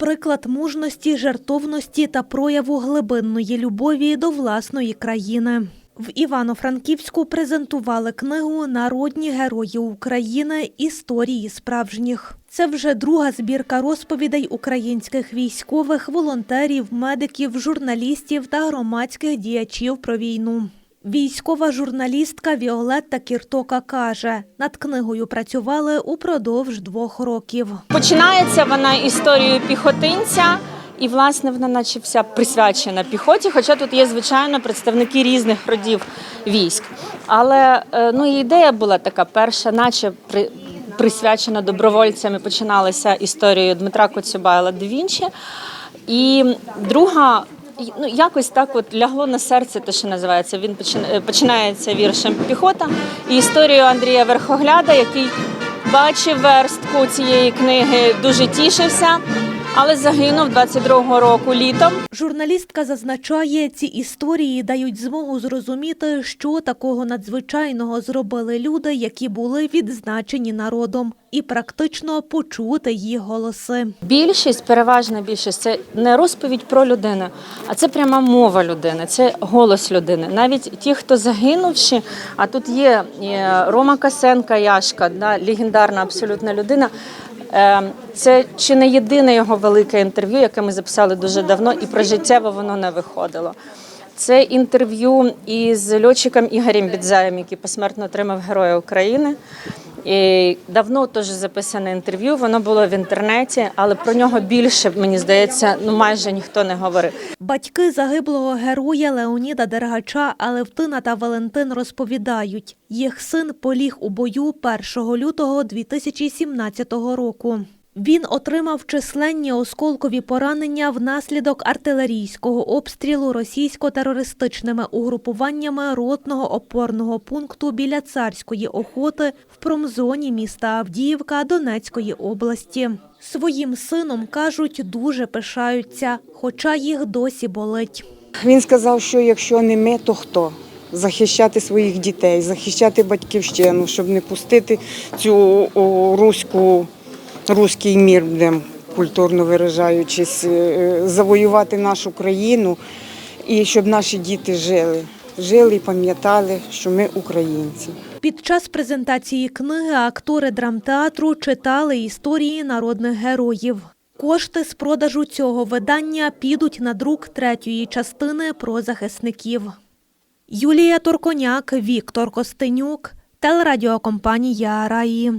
Приклад мужності, жертовності та прояву глибинної любові до власної країни. В Івано-Франківську презентували книгу Народні герої України. Історії справжніх. Це вже друга збірка розповідей українських військових, волонтерів, медиків, журналістів та громадських діячів про війну. Військова журналістка Віолетта Кіртока каже, над книгою працювали упродовж двох років. Починається вона історією піхотинця, і власне вона, наче вся присвячена піхоті. Хоча тут є звичайно представники різних родів військ. Але е, ну ідея була така перша, наче при. Присвячена добровольцям починалася історією Дмитра Коцюбайла да Вінчі. І друга, ну якось так от лягло на серце, те, що називається. Він почина- починається віршем Піхота і історію Андрія Верхогляда, який бачив верстку цієї книги, дуже тішився, але загинув 22-го року літом. Журналістка зазначає, ці історії дають змогу зрозуміти, що такого надзвичайного зробили люди, які були відзначені народом, і практично почути їх голоси. Більшість, переважна більшість, це не розповідь про людину, а це пряма мова людини, це голос людини. Навіть ті, хто загинувши, а тут є е, Рома Касенка, Яшка, легендарна абсолютна людина. Е, Це чи не єдине його велике інтерв'ю, яке ми записали дуже давно, і про життєво воно не виходило. Це інтерв'ю із льотчиком Ігорем Бідзаєм, який посмертно отримав Героя України. І давно теж записане інтерв'ю, воно було в інтернеті, але про нього більше, мені здається, ну майже ніхто не говорив. Батьки загиблого героя Леоніда Дергача Алевтина та Валентин розповідають, їх син поліг у бою 1 лютого 2017 року. Він отримав численні осколкові поранення внаслідок артилерійського обстрілу російсько-терористичними угрупуваннями ротного опорного пункту біля царської охоти в промзоні міста Авдіївка Донецької області. Своїм сином кажуть, дуже пишаються, хоча їх досі болить. Він сказав, що якщо не ми, то хто? Захищати своїх дітей, захищати батьківщину, щоб не пустити цю руську, руський мір, будем культурно виражаючись, е, завоювати нашу країну і щоб наші діти жили. Жили і пам'ятали, що ми українці. Під час презентації книги актори драмтеатру читали історії народних героїв. Кошти з продажу цього видання підуть на друк третьої частини про захисників. Юлія Торконяк, Віктор Костенюк, телерадіокомпанія Раї.